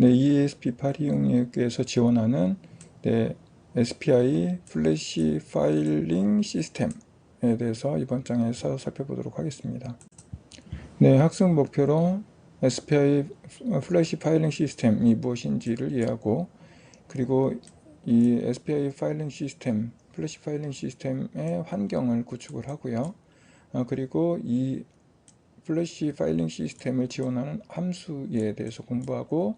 네, ESP8266에서 지원하는 네, SPI 플래시 파일링 시스템에 대해서 이번 장에서 살펴보도록 하겠습니다. 네, 학습 목표로 SPI 플래시 파일링 시스템이 무엇인지를 이해하고 그리고 이 SPI 파일링 시스템, 플래시 파일링 시스템의 환경을 구축을 하고요. 어, 그리고 이 플래시 파일링 시스템을 지원하는 함수에 대해서 공부하고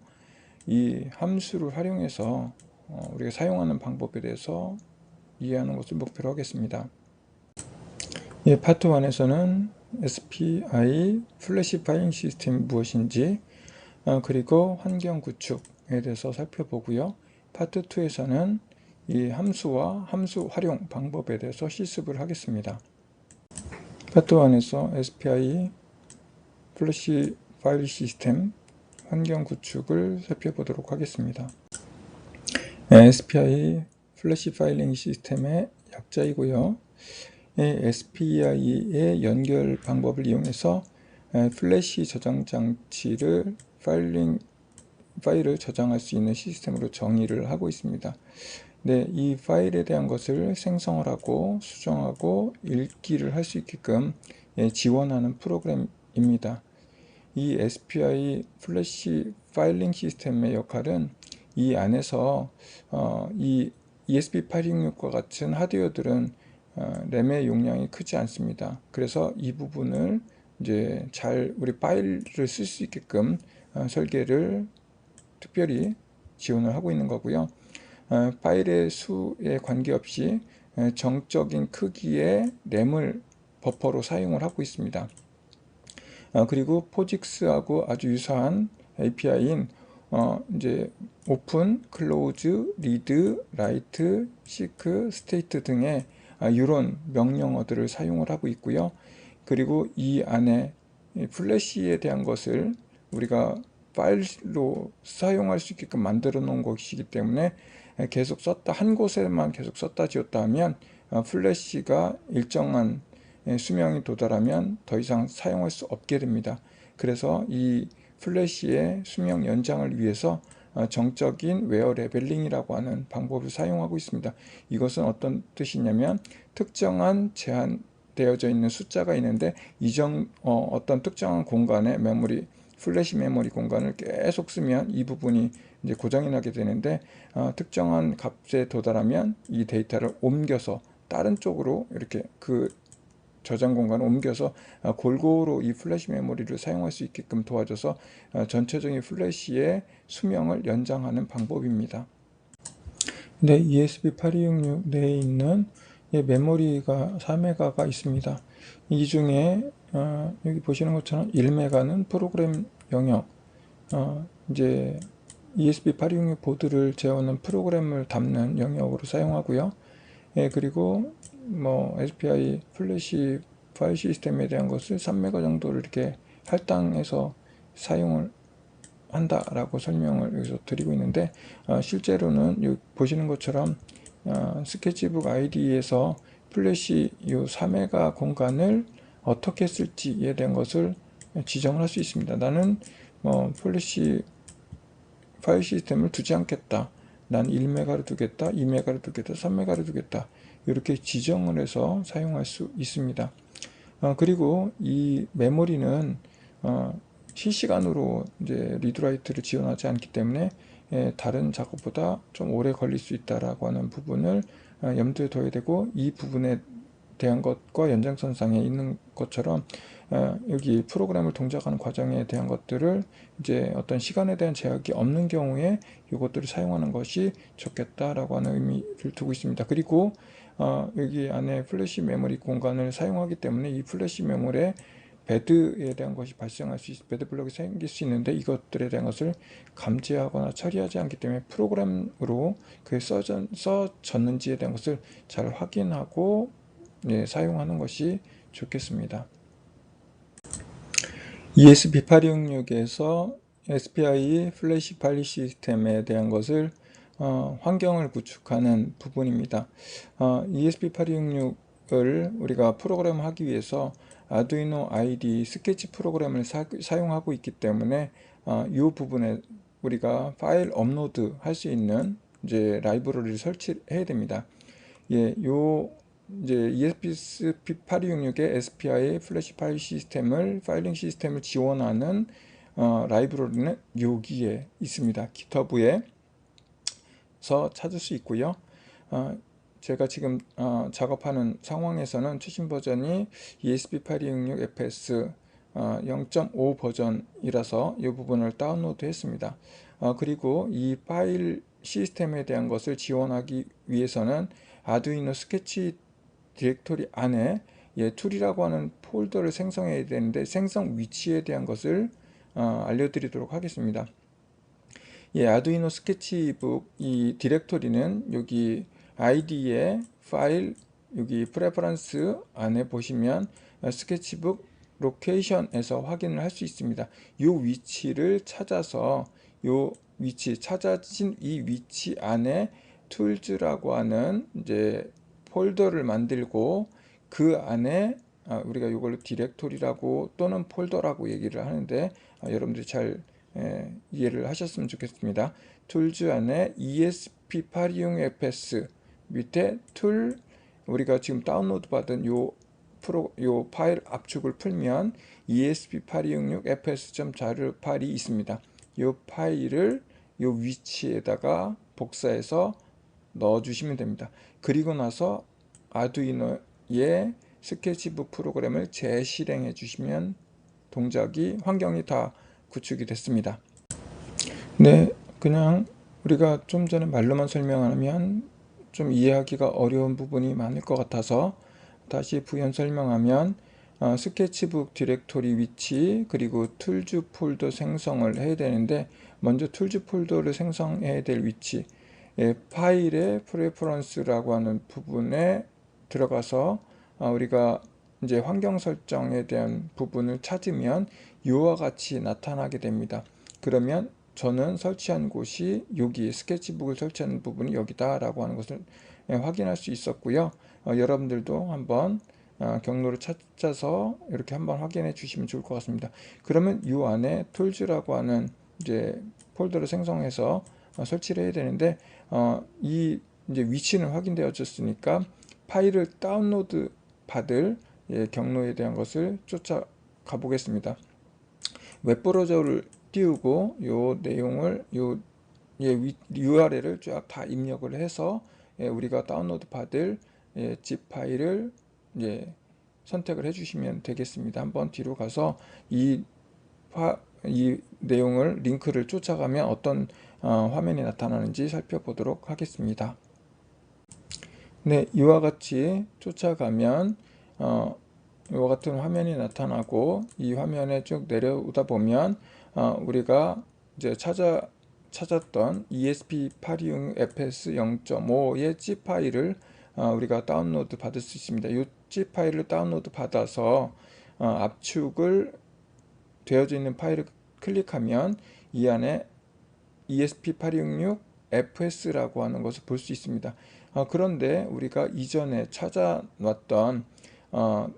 이 함수를 활용해서 어, 우리가 사용하는 방법에 대해서 이해하는 것을 목표로 하겠습니다. 예, 파트 1에서는 SPI 플래시 파일링 시스템이 무엇인지 어, 그리고 환경 구축에 대해서 살펴보고요. 파트 2에서는 이 함수와 함수 활용 방법에 대해서 실습을 하겠습니다. 파트 1에서 SPI 플래시 파일 시스템 환경 구축을 살펴보도록 하겠습니다. SPI 플래시 파일링 시스템의 약자이고요. SPI의 연결 방법을 이용해서 플래시 저장 장치를 파일링 파일을 저장할 수 있는 시스템으로 정의를 하고 있습니다. 네, 이 파일에 대한 것을 생성을 하고 수정하고 읽기를 할 수 있게끔 지원하는 프로그램입니다. 이 SPI 플래시 파일링 시스템의 역할은 이 안에서 어, 이 ESP866과 같은 하드웨어들은 어, 램의 용량이 크지 않습니다. 그래서 이 부분을 이제 잘 우리 파일을 쓸 수 있게끔 어, 설계를 특별히 지원을 하고 있는 거고요. 어, 파일의 수에 관계없이 어, 정적인 크기의 램을 버퍼로 사용을 하고 있습니다. 어, 그리고 포직스하고 아주 유사한 API인 어, 이제 오픈, 클로즈, 리드, 라이트, 시크, 스테이트 등의 이런 명령어들을 사용을 하고 있고요. 그리고 이 안에 플래시에 대한 것을 우리가 파일로 사용할 수 있게끔 만들어 놓은 것이기 때문에 계속 썼다 한 곳에만 계속 썼다 지웠다 하면 어, 플래시가 일정한 예, 수명이 도달하면 더 이상 사용할 수 없게 됩니다. 그래서 이 플래시의 수명 연장을 위해서 어, 정적인 웨어 레벨링이라고 하는 방법을 사용하고 있습니다. 이것은 어떤 뜻이냐면 특정한 제한되어져 있는 숫자가 있는데 이정 어, 어떤 특정한 공간에 메모리 플래시 메모리 공간을 계속 쓰면 이 부분이 이제 고장이 나게 되는데 어, 특정한 값에 도달하면 이 데이터를 옮겨서 다른 쪽으로 이렇게 그 저장 공간을 옮겨서 아, 골고루 이 플래시 메모리를 사용할 수 있게끔 도와줘서 아, 전체적인 플래시의 수명을 연장하는 방법입니다. 네, ESP8266 내에 있는 메모리가 4메가가 있습니다. 이 중에 어, 여기 보시는 것처럼 1메가는 프로그램 영역 어, 이제 ESP8266 보드를 재우는 프로그램을 담는 영역으로 사용하고요. 예, 그리고 뭐 SPI 플래시 파일 시스템에 대한 것을 3메가 정도를 이렇게 할당해서 사용을 한다라고 설명을 여기서 드리고 있는데 어, 실제로는 보시는 것처럼 어, 스케치북 ID에서 플래시 이 3메가 공간을 어떻게 쓸지에 대한 것을 지정을 할 수 있습니다. 나는 뭐 플래시 파일 시스템을 두지 않겠다. 난 1메가를 두겠다, 2메가를 두겠다, 3메가를 두겠다. 이렇게 지정을 해서 사용할 수 있습니다. 어, 그리고 이 메모리는 어, 실시간으로 이제 리드라이트를 지원하지 않기 때문에 예, 다른 작업보다 좀 오래 걸릴 수 있다라고 하는 부분을 어, 염두에 둬야 되고 이 부분에 대한 것과 연장선상에 있는 것처럼 어, 여기 프로그램을 동작하는 과정에 대한 것들을 이제 어떤 시간에 대한 제약이 없는 경우에 이것들을 사용하는 것이 좋겠다라고 하는 의미를 두고 있습니다. 그리고 어, 여기 안에 플래시 메모리 공간을 사용하기 때문에 이 플래시 메모리에 배드에 대한 것이 발생할 수 있, 배드 블록이 생길 수 있는데 이것들에 대한 것을 감지하거나 처리하지 않기 때문에 프로그램으로 그게 써졌, 써졌는지에 대한 것을 잘 확인하고 예, 사용하는 것이 좋겠습니다. ESP8266에서 SPI 플래시 파일 시스템에 대한 것을 어, 환경을 구축하는 부분입니다. 어, ESP8266을 우리가 프로그램하기 위해서 아두이노 ID 스케치 프로그램을 사, 용하고 있기 때문에 어, 이 부분에 우리가 파일 업로드 할 수 있는 이제 라이브러리를 설치해야 됩니다. 예, 요 이제 ESP8266의 SPI 플래시 파일 시스템을 파일링 시스템을 지원하는 어, 라이브러리는 여기에 있습니다. GitHub에 서 찾을 수 있고요. 어, 제가 지금 어, 작업하는 상황에서는 최신 버전이 ESP8266FS 어, 0.5 버전이라서 이 부분을 다운로드 했습니다. 어, 그리고 이 파일 시스템에 대한 것을 지원하기 위해서는 아두이노 스케치 디렉토리 안에 예, 툴이라고 하는 폴더를 생성해야 되는데 생성 위치에 대한 것을 어, 알려드리도록 하겠습니다. 예, 아두이노 스케치북 이 디렉토리는 여기 아이디의 파일 여기 프레퍼런스 안에 보시면 스케치북 로케이션에서 확인을 할 수 있습니다. 이 위치를 찾아서 이 위치 찾아진 이 위치 안에 툴즈라고 하는 이제 폴더를 만들고 그 안에 아, 우리가 이걸로 디렉토리라고 또는 폴더라고 얘기를 하는데 아, 여러분들이 잘 에, 이해를 하셨으면 좋겠습니다. 툴즈 안에 ESP82fs 밑에 툴 우리가 지금 다운로드 받은 요 프로 요 파일 압축을 풀면 ESP8266fs.jar 파일이 있습니다. 요 파일을 요 위치에다가 복사해서 넣어 주시면 됩니다. 그리고 나서 아두이노의 스케치북 프로그램을 재실행해 주시면 동작이 환경이 다 구축이 됐습니다. 네, 그냥 우리가 좀 전에 말로만 설명하면 좀 이해하기가 어려운 부분이 많을 것 같아서 다시 부연 설명하면 어, 스케치북 디렉토리 위치 그리고 툴즈 폴더 생성을 해야 되는데 먼저 툴즈 폴더를 생성해야 될 위치 예, 파일의 프레퍼런스라고 하는 부분에 들어가서 어, 우리가 이제 환경 설정에 대한 부분을 찾으면 이와 같이 나타나게 됩니다. 그러면 저는 설치한 곳이 여기 스케치북을 설치하는 부분이 여기다 라고 하는 것을 예, 확인할 수 있었고요. 어, 여러분들도 한번 어, 경로를 찾아서 이렇게 한번 확인해 주시면 좋을 것 같습니다. 그러면 이 안에 툴즈라고 하는 이제 폴더를 생성해서 어, 설치를 해야 되는데 어, 이 이제 위치는 확인되어졌으니까 파일을 다운로드 받을 예, 경로에 대한 것을 쫓아가 보겠습니다. 웹브라우저를 띄우고 요 내용을 요 예, URL을 쫙 다 입력을 해서 예, 우리가 다운로드 받을 예, zip 파일을 예, 선택을 해주시면 되겠습니다. 한번 뒤로 가서 이, 화, 이 내용을 링크를 쫓아가면 어떤 어, 화면이 나타나는지 살펴보도록 하겠습니다. 네, 이와 같이 쫓아가면 어, 이와 같은 화면이 나타나고 이 화면에 쭉 내려오다 보면 어, 우리가 이제 찾아 찾았던 ESP82FS 0.5의 zip 파일을 어, 우리가 다운로드 받을 수 있습니다. 이 zip 파일을 다운로드 받아서 어, 압축을 되어져 있는 파일을 클릭하면 이 안에 ESP866 FS라고 하는 것을 볼 수 있습니다. 어, 그런데 우리가 이전에 찾아놨던 어,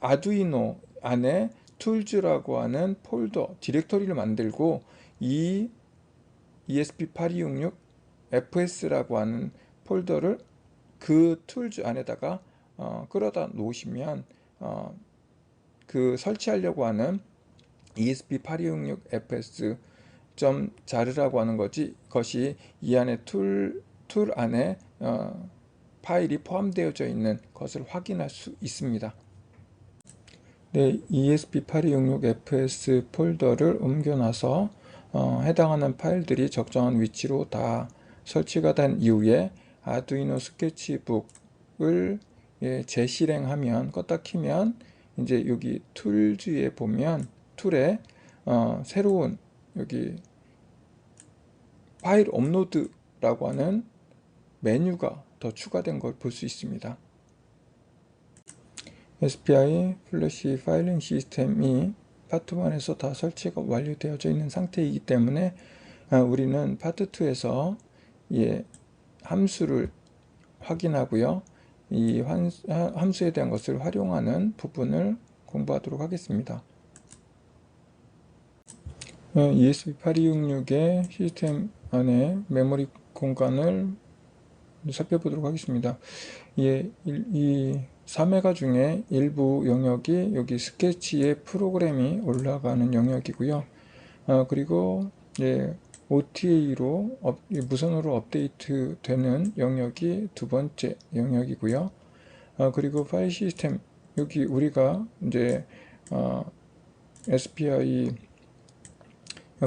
아두이노 안에 툴즈라고 하는 폴더 디렉토리를 만들고 이 ESP8266 FS라고 하는 폴더를 그 툴즈 안에다가 어, 끌어다 놓으시면 어, 그 설치하려고 하는 ESP8266 FS 점 자르라고 하는 거지 것이 이 안에 툴, 툴 안에 어, 파일이 포함되어져 있는 것을 확인할 수 있습니다. 네, ESP8266FS 폴더를 옮겨놔서 어, 해당하는 파일들이 적정한 위치로 다 설치가 된 이후에 아두이노 스케치북을 예, 재실행하면 껐다 키면 이제 여기 툴즈에 보면 툴에 어, 새로운 여기 파일 업로드라고 하는 메뉴가 더 추가된 걸 볼 수 있습니다. SPI 플래시 파일링 시스템이 파트 1에서 다 설치가 완료되어져 있는 상태이기 때문에 아, 우리는 파트 2에서 예, 함수를 확인하고요. 이 함수에 대한 것을 활용하는 부분을 공부하도록 하겠습니다. ESP8266의 시스템 안에 메모리 공간을 살펴보도록 하겠습니다. 예, 이, 이 3회가 중에 일부 영역이 여기 스케치의 프로그램이 올라가는 영역이고요. 어, 그리고 예, OTA로 업, 무선으로 업데이트 되는 영역이 두 번째 영역이고요. 어, 그리고 파일 시스템 여기 우리가 이제 어, SPI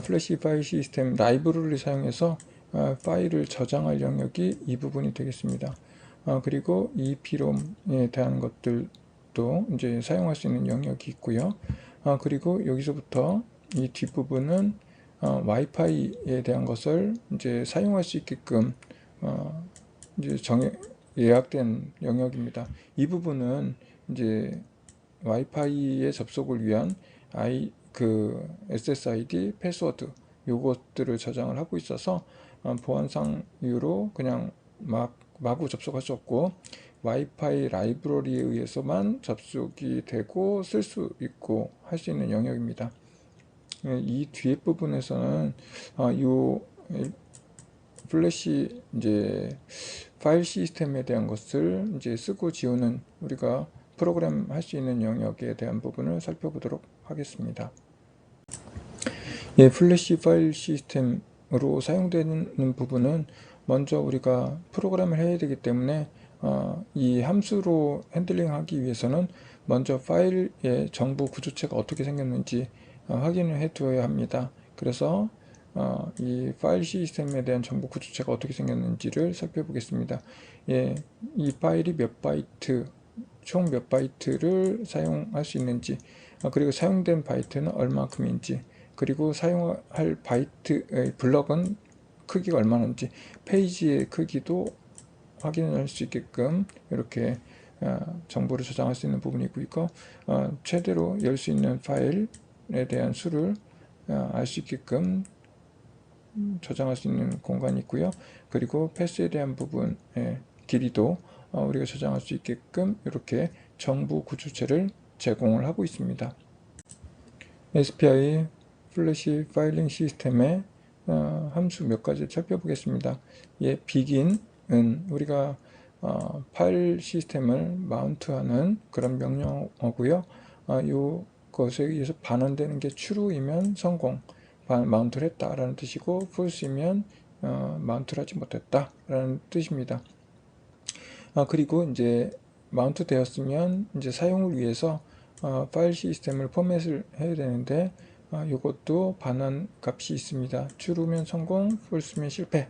플래시 파일 시스템 라이브러리를 사용해서 어, 파일을 저장할 영역이 이 부분이 되겠습니다. 어, 그리고 이 비롬에 대한 것들도 이제 사용할 수 있는 영역이 있고요. 어, 그리고 여기서부터 이 뒷부분은 어, 와이파이에 대한 것을 이제 사용할 수 있게끔 어, 이제 정 예약된 영역입니다. 이 부분은 이제 와이파이에 접속을 위한 i 그 SSID 패스워드 요것들을 저장을 하고 있어서 어, 보안상 이유로 그냥 막 마구 접속할 수 없고 와이파이 라이브러리에 의해서만 접속이 되고 쓸 수 있고 할 수 있는 영역입니다. 예, 이 뒤에 부분에서는 아, 요 플래시 이제 파일 시스템에 대한 것을 이제 쓰고 지우는 우리가 프로그램 할 수 있는 영역에 대한 부분을 살펴보도록 하겠습니다. 예, 플래시 파일 시스템으로 사용되는 부분은 먼저 우리가 프로그램을 해야 되기 때문에 어, 이 함수로 핸들링하기 위해서는 먼저 파일의 정보 구조체가 어떻게 생겼는지 어, 확인을 해 두어야 합니다. 그래서 어, 이 파일 시스템에 대한 정보 구조체가 어떻게 생겼는지를 살펴보겠습니다. 예, 이 파일이 몇 바이트, 총 몇 바이트를 사용할 수 있는지, 어, 그리고 사용된 바이트는 얼마큼인지, 그리고 사용할 바이트, 블럭은 크기가 얼마인지, 페이지의 크기도 확인할 수 있게끔 이렇게 어, 정보를 저장할 수 있는 부분이 있고, 어, 최대로 열 수 있는 파일에 대한 수를 어, 알수 있게끔 저장할 수 있는 공간이 있고요. 그리고 패스에 대한 부분의 길이도 어, 우리가 저장할 수 있게끔 이렇게 정부 구조체를 제공을 하고 있습니다. SPI 플래시 파일링 시스템의 어, 함수 몇 가지 살펴보겠습니다. 예, begin,은 우리가 어, 파일 시스템을 마운트하는 그런 명령어고요. 이것에 의해서 반환되는 게 true이면 성공, 마운트를 했다라는 뜻이고 false이면 어, 마운트를 하지 못했다라는 뜻입니다. 아, 그리고 이제 마운트 되었으면 이제 사용을 위해서 어, 파일 시스템을 포맷을 해야 되는데 어, 이것도 반환 값이 있습니다. true면 성공, false면 실패.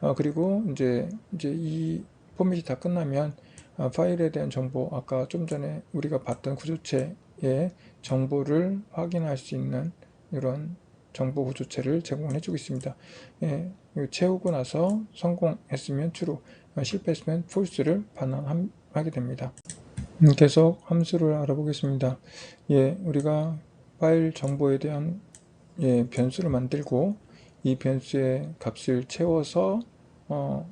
어, 그리고 이제 이제 이 포맷이 다 끝나면 어, 파일에 대한 정보 아까 좀 전에 우리가 봤던 구조체의 정보를 확인할 수 있는 이런 정보 구조체를 제공해 주고 있습니다. 예, 채우고 나서 성공했으면 true, 실패했으면 false를 반환하게 됩니다. 음, 계속 함수를 알아보겠습니다. 예, 우리가 파일 정보에 대한 예, 변수를 만들고 이 변수의 값을 채워서 어,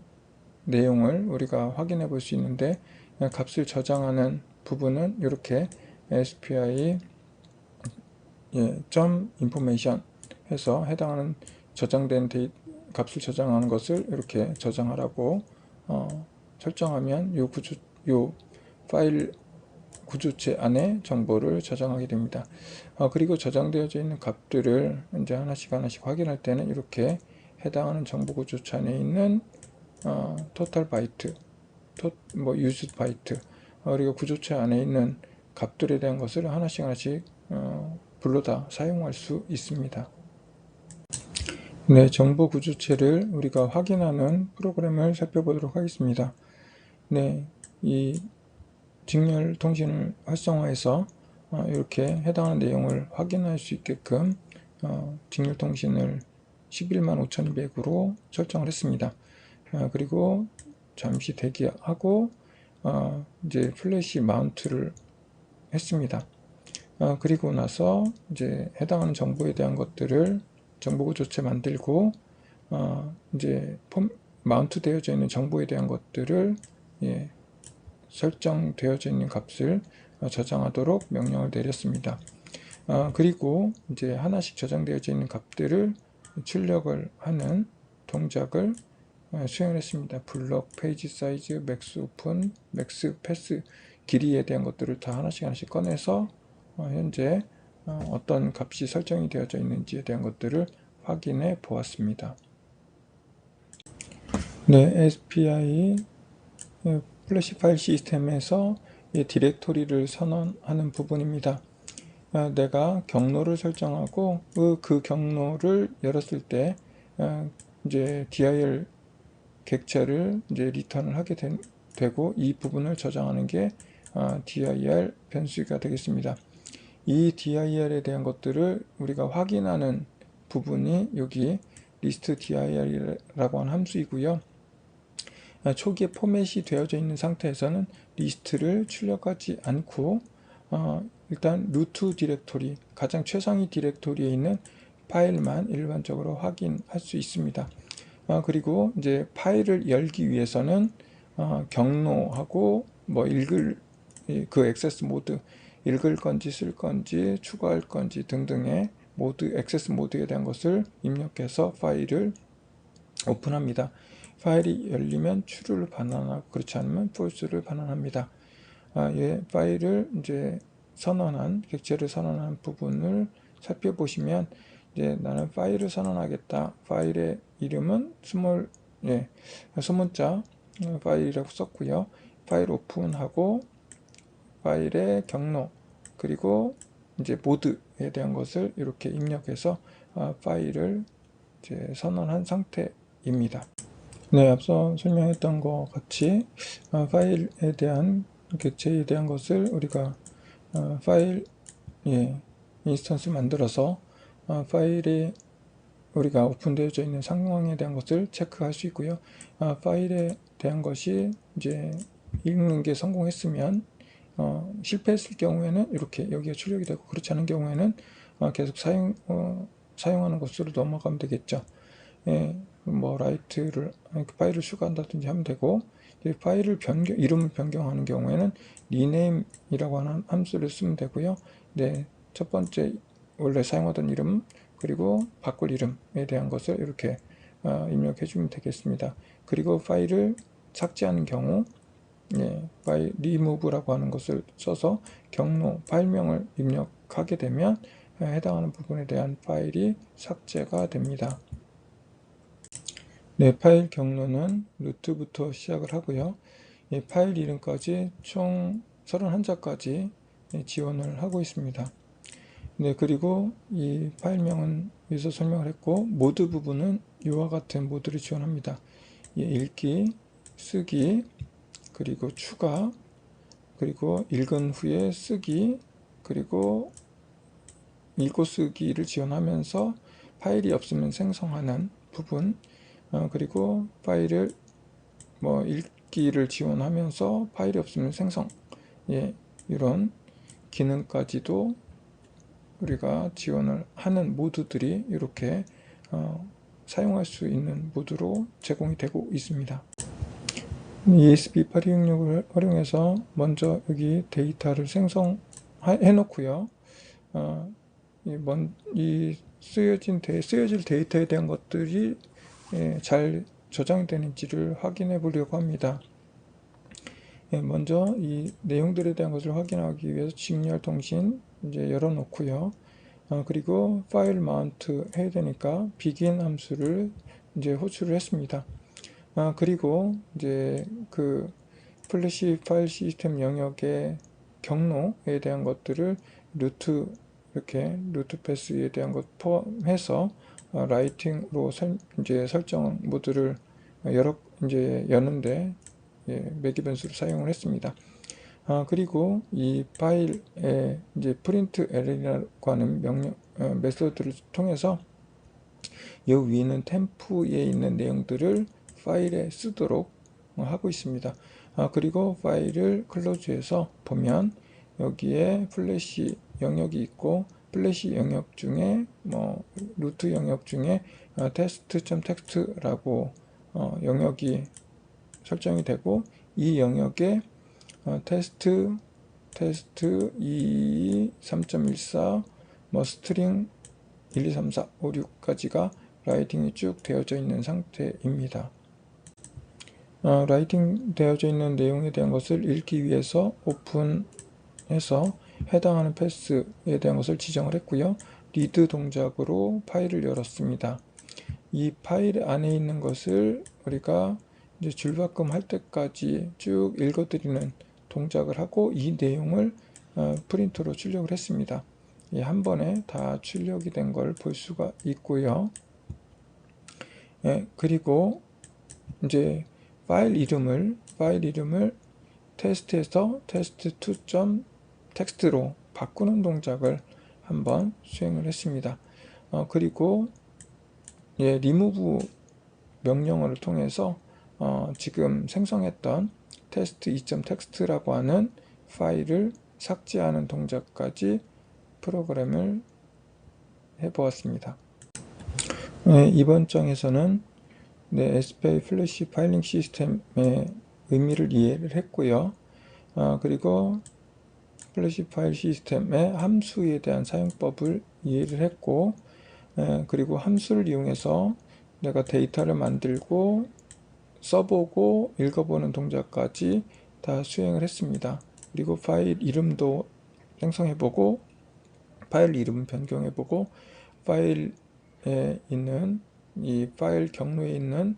내용을 우리가 확인해 볼 수 있는데 값을 저장하는 부분은 이렇게 SPI 예, 점 인포메이션 해서 해당하는 저장된 데이 값을 저장하는 것을 이렇게 저장하라고 어, 설정하면 요 구조 요 파일 구조체 안에 정보를 저장하게 됩니다. 어, 그리고 저장되어져 있는 값들을 이제 하나씩 하나씩 확인할 때는 이렇게 해당하는 정보 구조체 안에 있는 어, 토탈 바이트, 토, 뭐 유즈 바이트, 어, 그리고 구조체 안에 있는 값들에 대한 것을 하나씩 하나씩 어, 불러 다 사용할 수 있습니다. 네, 정보 구조체를 우리가 확인하는 프로그램을 살펴보도록 하겠습니다. 네, 이 직렬 통신을 활성화해서 어, 이렇게 해당하는 내용을 확인할 수 있게끔 어, 직렬 통신을 11만 5200으로 설정을 했습니다. 어, 그리고 잠시 대기하고 어, 이제 플래시 마운트를 했습니다. 어, 그리고 나서 이제 해당하는 정보에 대한 것들을 정보구 조체 만들고 어, 이제 폼, 마운트 되어져 있는 정보에 대한 것들을 예, 설정되어져 있는 값을 어, 저장하도록 명령을 내렸습니다. 어, 그리고 이제 하나씩 저장되어져 있는 값들을 출력을 하는 동작을 어, 수행했습니다. 블럭, 페이지 사이즈, 맥스 오픈, 맥스 패스 길이에 대한 것들을 다 하나씩 하나씩 꺼내서 어, 현재 어, 어떤 값이 설정이 되어져 있는지에 대한 것들을 확인해 보았습니다. 네, SPI 어, 플래시 파일 시스템에서 이 디렉토리를 선언하는 부분입니다. 어, 내가 경로를 설정하고 그, 그 경로를 열었을 때 어, 이제 dir 객체를 이제 리턴을 하게 된, 되고 이 부분을 저장하는 게 어, dir 변수가 되겠습니다. 이 dir에 대한 것들을 우리가 확인하는 부분이 여기 list dir이라고 하는 함수이고요. 아, 초기에 포맷이 되어져 있는 상태에서는 리스트를 출력하지 않고 어, 일단 루트 디렉토리 가장 최상위 디렉토리에 있는 파일만 일반적으로 확인할 수 있습니다. 어, 그리고 이제 파일을 열기 위해서는 어, 경로하고 뭐 읽을 그 액세스 모드 읽을 건지 쓸 건지 추가할 건지 등등의 모드 액세스 모드에 대한 것을 입력해서 파일을 오픈합니다. 파일이 열리면 true를 반환하고 그렇지 않으면 false를 반환합니다. 아, 예, 파일을 이제 선언한 객체를 선언한 부분을 살펴보시면 이제 나는 파일을 선언하겠다. 파일의 이름은 스몰 예, 소문자 어, 파일이라고 썼고요. 파일 오픈하고 파일의 경로 그리고 이제 모드에 대한 것을 이렇게 입력해서 아, 파일을 이제 선언한 상태입니다. 네, 앞서 설명했던 것 같이 어, 파일에 대한 객체에 대한 것을 우리가 어, 파일 예, 인스턴스 만들어서 어, 파일이 우리가 오픈되어져 있는 상황에 대한 것을 체크할 수 있고요. 어, 파일에 대한 것이 이제 읽는 게 성공했으면 어, 실패했을 경우에는 이렇게 여기에 출력이 되고 그렇지 않은 경우에는 어, 계속 사용 어, 사용하는 것으로 넘어가면 되겠죠. 예, 뭐 라이트를 파일을 추가한다든지 하면 되고 파일을 변경 이름을 변경하는 경우에는 리네임이라고 하는 함수를 쓰면 되고요. 네, 첫 번째 원래 사용하던 이름 그리고 바꿀 이름에 대한 것을 이렇게 어, 입력해 주면 되겠습니다. 그리고 파일을 삭제하는 경우 예, 파일 리무브라고 하는 것을 써서 경로 파일명을 입력하게 되면 해당하는 부분에 대한 파일이 삭제가 됩니다. 네, 파일 경로는 루트부터 시작을 하고요. 이 파일 이름까지 총 31자까지 지원을 하고 있습니다. 네, 그리고 이 파일명은 여기서 설명을 했고 모드 부분은 이와 같은 모드를 지원합니다. 읽기, 쓰기, 그리고 추가, 그리고 읽은 후에 쓰기, 그리고 읽고 쓰기를 지원하면서 파일이 없으면 생성하는 부분, 어, 그리고 파일을 뭐 읽기를 지원하면서 파일이 없으면 생성 예, 이런 기능까지도 우리가 지원을 하는 모드들이 이렇게 어, 사용할 수 있는 모드로 제공이 되고 있습니다. ESP8266을 활용해서 먼저 여기 데이터를 생성해 놓고요. 어, 이, 먼, 이 쓰여진 데, 쓰여질 데이터에 대한 것들이 예, 잘 저장되는지를 확인해 보려고 합니다. 예, 먼저 이 내용들에 대한 것을 확인하기 위해서 직렬 통신 이제 열어놓고요. 어, 그리고 파일 마운트 해야 되니까 begin 함수를 이제 호출을 했습니다. 아, 그리고 이제 그 플래시 파일 시스템 영역의 경로에 대한 것들을 루트 이렇게 루트 패스에 대한 것 포함해서 어, 라이팅으로 설, 이제 설정 모드를 여러 이제 여는데 예, 매기 변수를 사용을 했습니다. 아, 그리고 이 파일에 이제 프린트 l이라고 하는 명령 어, 메소드를 통해서 이 위는 템프에 있는 내용들을 파일에 쓰도록 하고 있습니다. 아, 그리고 파일을 클로즈해서 보면 여기에 플래시 영역이 있고 플래시 영역 중에 뭐 루트 영역 중에 어, 테스트.텍스트라고 어, 영역이 설정이 되고 이 영역에 어, 테스트 테스트 2 3.14 뭐 스트링 1, 2, 3, 4, 5, 6까지가 라이팅이 쭉 되어져 있는 상태입니다. 어, 라이팅 되어져 있는 내용에 대한 것을 읽기 위해서 오픈해서 해당하는 패스에 대한 것을 지정을 했고요. 리드 동작으로 파일을 열었습니다. 이 파일 안에 있는 것을 우리가 이제 줄바꿈 할 때까지 쭉 읽어드리는 동작을 하고 이 내용을 어, 프린터로 출력을 했습니다. 예, 한 번에 다 출력이 된 걸 볼 수가 있고요. 예, 그리고 이제 파일 이름을 파일 이름을 테스트에서 test2.txt로 바꾸는 동작을 한번 수행을 했습니다. 어, 그리고 예, remove 명령어를 통해서 어, 지금 생성했던 test 2.txt라고 하는 파일을 삭제하는 동작까지 프로그램을 해보았습니다. 네, 이번 장에서는 네, SPI 플래시 파일링 시스템의 의미를 이해를 했고요. 어, 그리고 플래시 파일 시스템의 함수에 대한 사용법을 이해를 했고 에, 그리고 함수를 이용해서 내가 데이터를 만들고 써보고 읽어보는 동작까지 다 수행을 했습니다. 그리고 파일 이름도 생성해보고 파일 이름 변경해보고 파일에 있는 이 파일 경로에 있는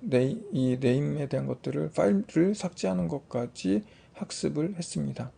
네이 네임에 대한 것들을 파일을 삭제하는 것까지 학습을 했습니다.